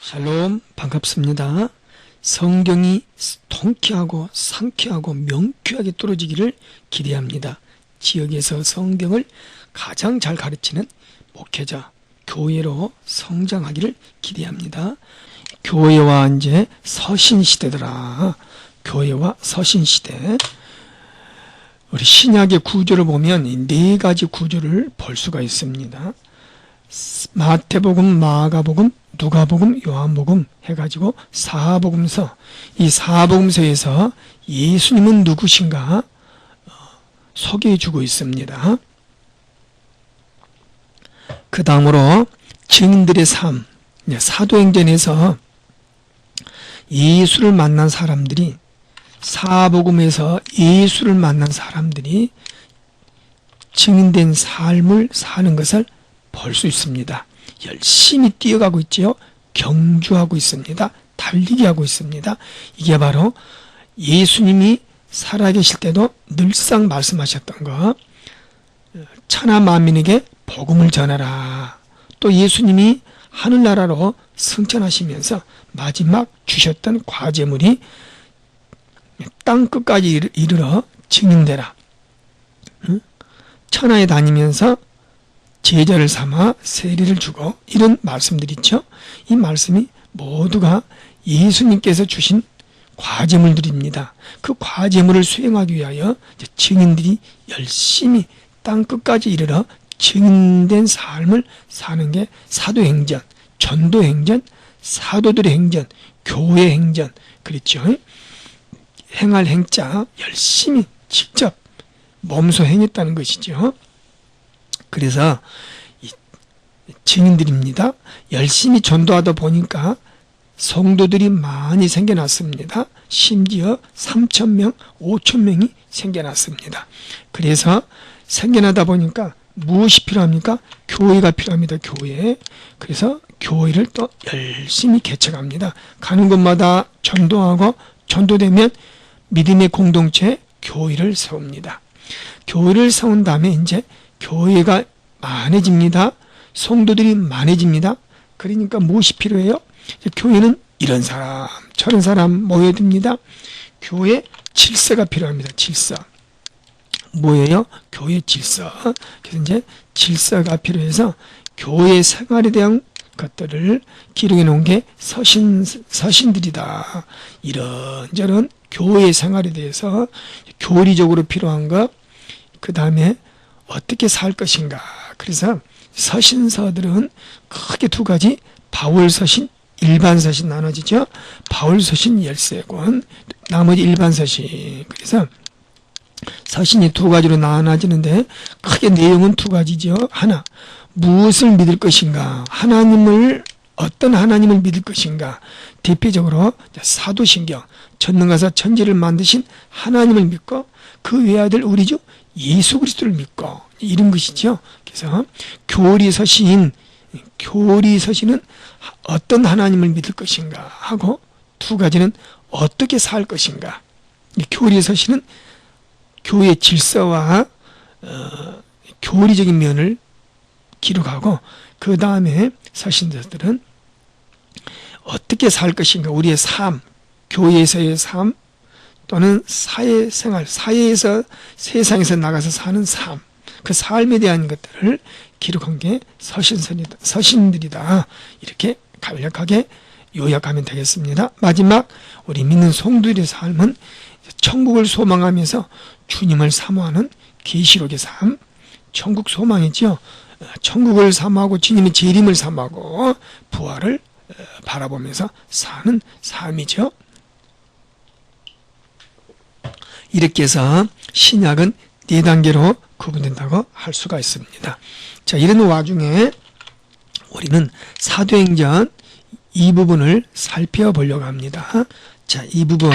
샬롬 반갑습니다. 성경이 통쾌하고 상쾌하고 명쾌하게 떨어지기를 기대합니다. 지역에서 성경을 가장 잘 가르치는 목회자, 교회로 성장하기를 기대합니다. 교회와 이제 서신 시대더라. 교회와 서신 시대. 우리 신약의 구조를 보면 이네 가지 구조를 볼 수가 있습니다. 마태복음, 마가복음, 누가복음, 요한복음 해가지고 사복음서 이 사복음서에서 예수님은 누구신가 어, 소개해주고 있습니다. 그 다음으로 증인들의 삶, 사도행전에서 예수를 만난 사람들이 사복음에서 예수를 만난 사람들이 증인된 삶을 사는 것을 볼수 있습니다. 열심히 뛰어가고 있지요. 경주하고 있습니다. 달리기 하고 있습니다. 이게 바로 예수님이 살아계실 때도 늘상 말씀하셨던 거. 천하 만민에게 복음을 전하라. 또 예수님이 하늘나라로 승천하시면서 마지막 주셨던 과제물이 땅 끝까지 이르러 증인되라. 천하에 다니면서 제자를 삼아 세례를 주고 이런 말씀들 있죠. 이 말씀이 모두가 예수님께서 주신 과제물들입니다. 그 과제물을 수행하기 위하여 증인들이 열심히 땅 끝까지 이르러 증인된 삶을 사는 게 사도행전, 전도행전, 사도들의 행전, 교회 행전, 그렇죠. 행할 행자 열심히 직접 몸소 행했다는 것이죠. 그래서 증인들입니다. 열심히 전도하다 보니까 성도들이 많이 생겨났습니다. 심지어 3천명, 5천명이 생겨났습니다. 그래서 생겨나다 보니까 무엇이 필요합니까? 교회가 필요합니다. 교회. 그래서 교회를 또 열심히 개척합니다. 가는 곳마다 전도하고 전도되면 믿음의 공동체 교회를 세웁니다. 교회를 세운 다음에 이제 교회가 많아집니다. 성도들이 많아집니다. 그러니까 무엇이 필요해요? 교회는 이런 사람, 저런 사람 모여야 됩니다. 교회 질서가 필요합니다. 질서. 뭐예요? 교회 질서. 그래서 이제 질서가 필요해서 교회 생활에 대한 것들을 기록해 놓은 게 서신, 서신들이다. 이런저런 교회 생활에 대해서 교리적으로 필요한 것, 그 다음에 어떻게 살 것인가. 그래서 서신서들은 크게 두 가지 바울 서신, 일반 서신 나눠지죠. 바울 서신 13권, 나머지 일반 서신. 그래서 서신이 두 가지로 나눠지는데 크게 내용은 두 가지죠. 하나, 무엇을 믿을 것인가? 하나님을 어떤 하나님을 믿을 것인가? 대표적으로 사도신경, 전능가사 천지를 만드신 하나님을 믿고 그 외아들 우리 주 예수 그리스도를 믿고 이런 것이죠. 그래서 교리 서신 교리 서신은 어떤 하나님을 믿을 것인가 하고 두 가지는 어떻게 살 것인가. 교리 서신은 교회 질서와 어, 교리적인 면을 기록하고 그 다음에 서신들은 어떻게 살 것인가 우리의 삶, 교회에서의 삶 또는 사회생활, 사회에서 세상에서 나가서 사는 삶, 그 삶에 대한 것들을 기록한 게 서신선이다, 서신들이다. 이렇게 간략하게 요약하면 되겠습니다. 마지막 우리 믿는 성도들의 삶은 천국을 소망하면서 주님을 사모하는 계시록의 삶, 천국 소망이죠. 천국을 사모하고 주님의 재림을 사모하고 부활을 바라보면서 사는 삶이죠. 이렇게 해서 신약은 네 단계로 구분된다고 할 수가 있습니다. 자, 이런 와중에 우리는 사도행전 이 부분을 살펴보려고 합니다. 자, 이 부분.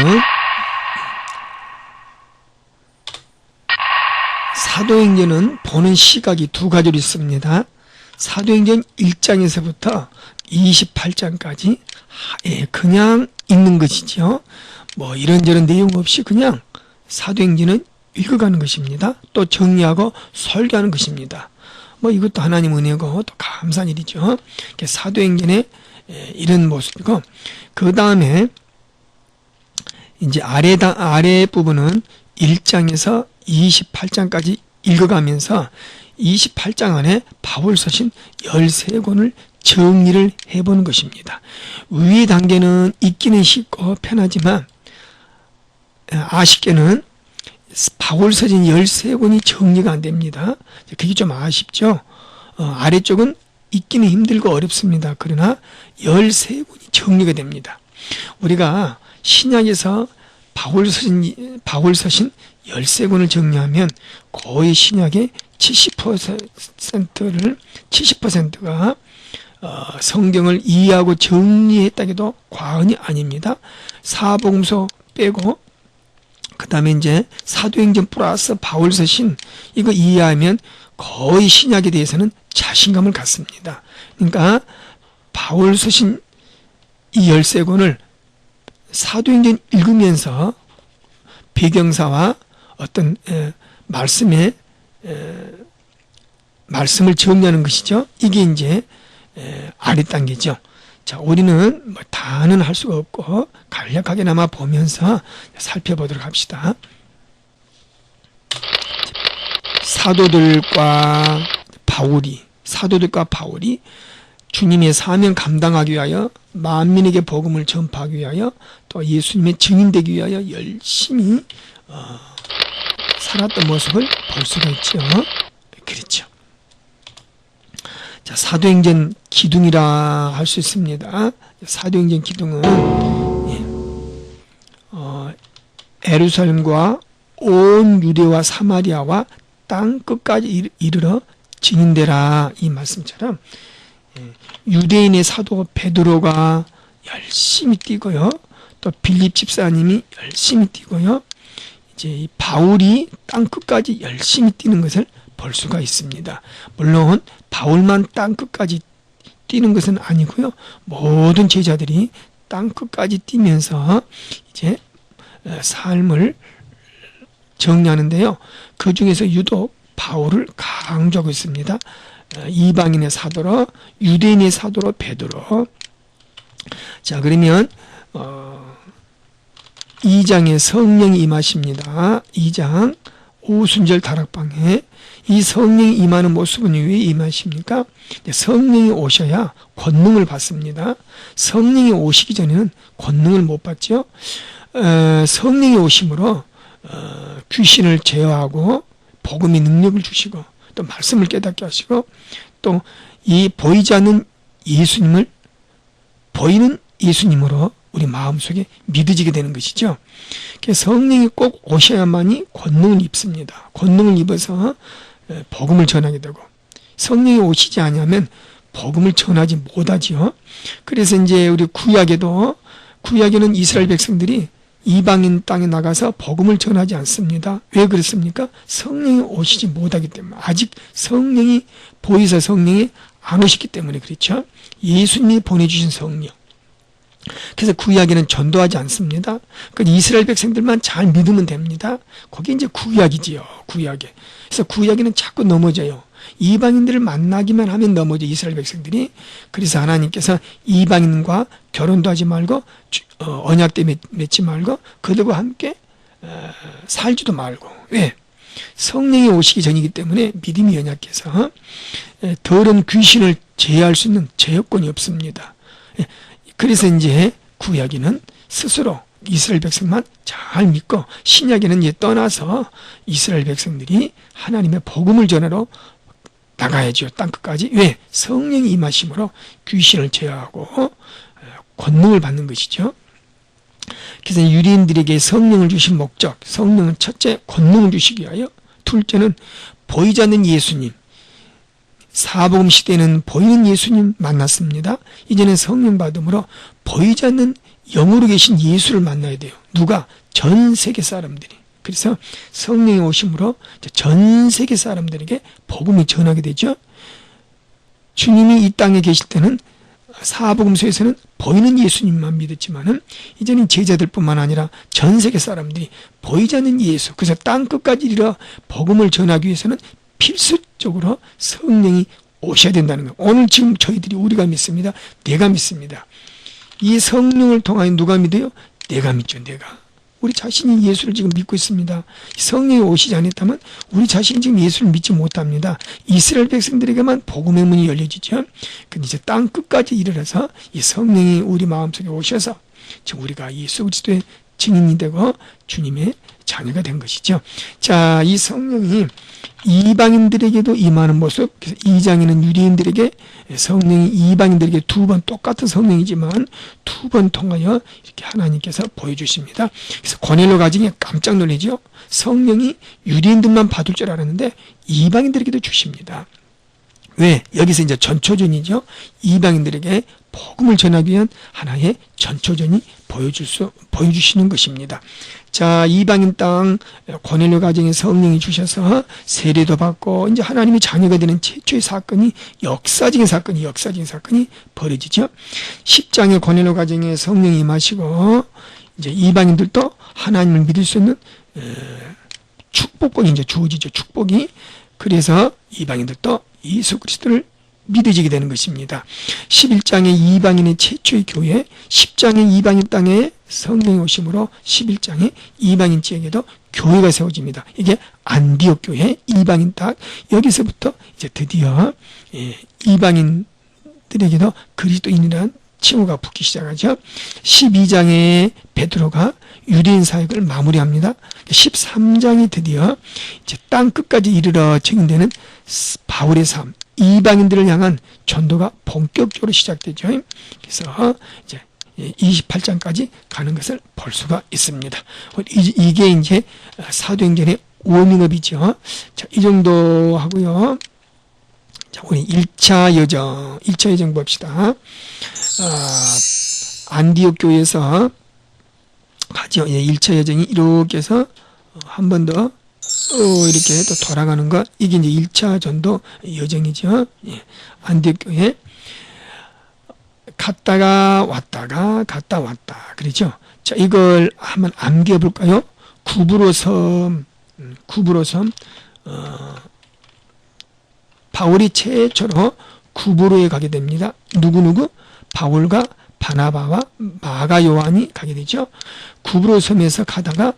사도행전은 보는 시각이 두 가지로 있습니다. 사도행전 1장에서부터 28장까지 예, 그냥 읽는 것이죠. 뭐 이런저런 내용 없이 그냥 사도행전은 읽어가는 것입니다. 또 정리하고 설교하는 것입니다. 뭐 이것도 하나님 은혜고 또 감사한 일이죠. 사도행전의 에, 이런 모습이고 그 다음에 이제 아래 아래 부분은 1장에서 28장까지 읽어가면서 28장 안에 바울 서신 13권을 정리를 해보는 것입니다. 위 단계는 읽기는 쉽고 편하지만 아쉽게는 바울 서신 13권이 정리가 안 됩니다. 그게 좀 아쉽죠. 어, 아래쪽은 읽기는 힘들고 어렵습니다. 그러나 13권이 정리가 됩니다. 우리가 신약에서 바울 서신, 바울 서신 13권을 정리하면 거의 신약의 70%를, 70%가 어, 성경을 이해하고 정리했다기도 과언이 아닙니다. 사복음서 빼고 그 다음에 이제 사도행전 플러스 바울 서신 이거 이해하면 거의 신약에 대해서는 자신감을 갖습니다. 그러니까 바울 서신 이 열세 권을 사도행전 읽으면서 배경사와 어떤 에, 말씀의 에, 말씀을 정리하는 것이죠. 이게 이제 에, 아래 단계죠. 자, 우리는 뭐 다는 할 수가 없고 간략하게나마 보면서 살펴보도록 합시다. 사도들과 바울이 사도들과 바울이 주님의 사명 감당하기 위하여 만민에게 복음을 전파하기 위하여 또 예수님의 증인되기 위하여 열심히 어, 살았던 모습을 볼 수가 있죠. 그렇죠. 자, 사도행전 기둥이라 할 수 있습니다. 사도행전 기둥은 예, 어, 에루살렘과 온 유대와 사마리아와 땅 끝까지 이르러 증인되라 이 말씀처럼 예, 유대인의 사도 베드로가 열심히 뛰고요. 또 빌립 집사님이 열심히 뛰고요. 이제 바울이 땅 끝까지 열심히 뛰는 것을 볼 수가 있습니다. 물론 바울만 땅 끝까지 뛰는 것은 아니고요. 모든 제자들이 땅 끝까지 뛰면서 이제 어, 삶을 정리하는데요. 그 중에서 유독 바울을 강조하고 있습니다. 어, 이방인의 사도로 유대인의 사도로 베드로. 자 그러면 어, 2장에 성령이 임하십니다. 2장 오순절 다락방에 이 성령이 임하는 모습은 왜 임하십니까? 성령이 오셔야 권능을 받습니다. 성령이 오시기 전에는 권능을 못 받죠. 어, 성령이 오심으로 어, 귀신을 제어하고 복음의 능력을 주시고 또 말씀을 깨닫게 하시고 또 이 보이지 않는 예수님을 보이는 예수님으로 우리 마음속에 믿어지게 되는 것이죠. 성령이 꼭 오셔야만이 권능을 입습니다. 권능을 입어서 복음을 전하게 되고 성령이 오시지 않으면 복음을 전하지 못하지요. 그래서 이제 우리 구약에도 구약에는 이스라엘 백성들이 이방인 땅에 나가서 복음을 전하지 않습니다. 왜 그렇습니까? 성령이 오시지 못하기 때문에 아직 성령이 보이사 성령이 안 오셨기 때문에 그렇죠. 예수님이 보내주신 성령. 그래서 구약에는 전도하지 않습니다. 그 이스라엘 백성들만 잘 믿으면 됩니다. 그게 이제 구약이지요. 구약에. 그래서 구약에는 자꾸 넘어져요. 이방인들을 만나기만 하면 넘어져 이스라엘 백성들이. 그래서 하나님께서 이방인과 결혼도 하지 말고 어, 언약대 맺지 말고 그들과 함께 어, 살지도 말고. 왜? 성령이 오시기 전이기 때문에 믿음이 연약해서 더러운 귀신을 제어할 수 있는 제어권이 없습니다. 그래서 이제 구약에는 스스로 이스라엘 백성만 잘 믿고 신약에는 이제 떠나서 이스라엘 백성들이 하나님의 복음을 전하러 나가야죠. 땅끝까지. 왜? 성령이 임하심으로 귀신을 제어하고 어, 권능을 받는 것이죠. 그래서 유리인들에게 성령을 주신 목적, 성령은 첫째 권능을 주시기 위하여, 둘째는 보이지 않는 예수님, 사복음 시대는 보이는 예수님 만났습니다. 이제는 성령 받음으로 보이지 않는 영으로 계신 예수를 만나야 돼요. 누가? 전 세계 사람들이. 그래서 성령이 오심으로 전 세계 사람들에게 복음이 전하게 되죠. 주님이 이 땅에 계실 때는 사복음서에서는 보이는 예수님만 믿었지만은 이제는 제자들뿐만 아니라 전 세계 사람들이 보이지 않는 예수, 그래서 땅 끝까지 이르러 복음을 전하기 위해서는 필수적으로 성령이 오셔야 된다는 거예요. 오늘 지금 저희들이 우리가 믿습니다. 내가 믿습니다. 이 성령을 통하여 누가 믿어요? 내가 믿죠, 내가. 우리 자신이 예수를 지금 믿고 있습니다. 성령이 오시지 않았다면 우리 자신이 지금 예수를 믿지 못합니다. 이스라엘 백성들에게만 복음의 문이 열려지죠. 근데 이제 땅 끝까지 이르러서 이 성령이 우리 마음속에 오셔서 지금 우리가 예수 그리스도의 증인이 되고 주님의 자녀가 된 것이죠. 자, 이 성령이 이방인들에게도 임하는 모습. 그래서 2장에는 유대인들에게 성령이 이방인들에게 두 번 똑같은 성령이지만 두 번 통하여 이렇게 하나님께서 보여주십니다. 그래서 고넬로 가정에 깜짝 놀라죠. 성령이 유대인들만 받을 줄 알았는데 이방인들에게도 주십니다. 왜? 여기서 이제 전초전이죠. 이방인들에게 복음을 전하기 위한 하나의 전초전이 보여줄 수, 보여주시는 것입니다. 자, 이방인 땅, 고넬료 가정에 성령이 주셔서 세례도 받고, 이제 하나님의 자녀가 되는 최초의 사건이 역사적인 사건이, 역사적인 사건이 벌어지죠. 10장의 고넬료 가정에 성령이 임하시고, 이제 이방인들도 하나님을 믿을 수 있는, 에, 축복권이 이제 주어지죠. 축복이. 그래서 이방인들도 예수 그리스도를 믿어지게 되는 것입니다. 11장의 이방인의 최초의 교회, 10장의 이방인 땅에 성령이 오심으로 11장의 이방인 지역에도 교회가 세워집니다. 이게 안디옥 교회, 이방인 땅, 여기서부터 이제 드디어 예, 이방인들에게도 그리스도인이라는 칭호가 붙기 시작하죠. 12장에 베드로가 유대인 사역을 마무리합니다. 13장이 드디어 이제 땅 끝까지 이르러 증인되는 바울의 삶, 이방인들을 향한 전도가 본격적으로 시작되죠. 그래서 이제 28장까지 가는 것을 볼 수가 있습니다. 이게 이제 사도행전의 워밍업이죠. 자, 이 정도 하고요. 자, 우리 1차 여정, 1차 여정 봅시다. 아, 안디옥 교회에서 가죠. 예, 1차 여정이 이렇게 해서 한 번 더, 어, 이렇게 또 돌아가는 것. 이게 이제 1차 전도 여정이죠. 예, 안디옥 교회. 갔다가 왔다가 갔다 왔다. 그렇죠? 자, 이걸 한번 암기해 볼까요? 구브로 섬, 음, 구브로 섬, 어, 바울이 최초로 구브로에 가게 됩니다. 누구누구? 바울과 바나바와 마가 요한이 가게 되죠. 구브로 섬에서 가다가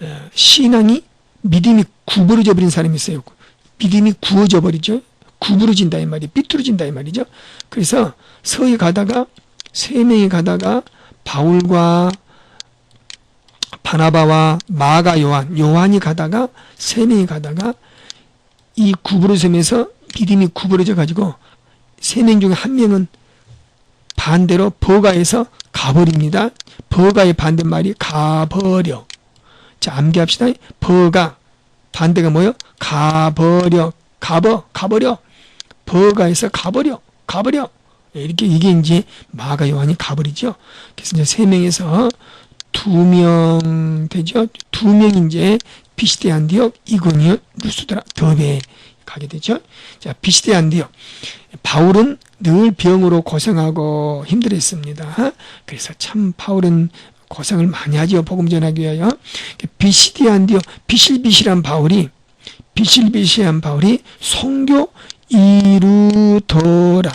어, 신앙이 믿음이 구부러져 버린 사람이 있어요. 믿음이 구워져 버리죠. 구부러진다 이 말이 삐뚤어진다 이 말이죠. 그래서 서에 가다가 세 명이 가다가 바울과 바나바와 마가 요한 요한이 가다가 세 명이 가다가 이 구부러 섬에서 믿음이 구부러져 가지고 세 명 중에 한 명은 반대로 버가에서 가버립니다. 버가의 반대말이 가버려. 자, 암기합시다. 버가 반대가 뭐요? 가버려. 가버 가버려. 버가에서 가버려. 가버려. 이렇게 이게 이제 마가 요한이 가버리죠. 그래서 이제 세 명에서 두 명 되죠. 두 명 이제 비시대 안디옥 이고니오 루스드라 더베 가게 되죠. 자, 비시대 안디옥 바울은 늘 병으로 고생하고 힘들었습니다. 그래서 참 바울은 고생을 많이 하죠. 복음 전하기 위하여. 비시디 안디옥 비실비실한 바울이 비실비실한 바울이 성교 이루더라.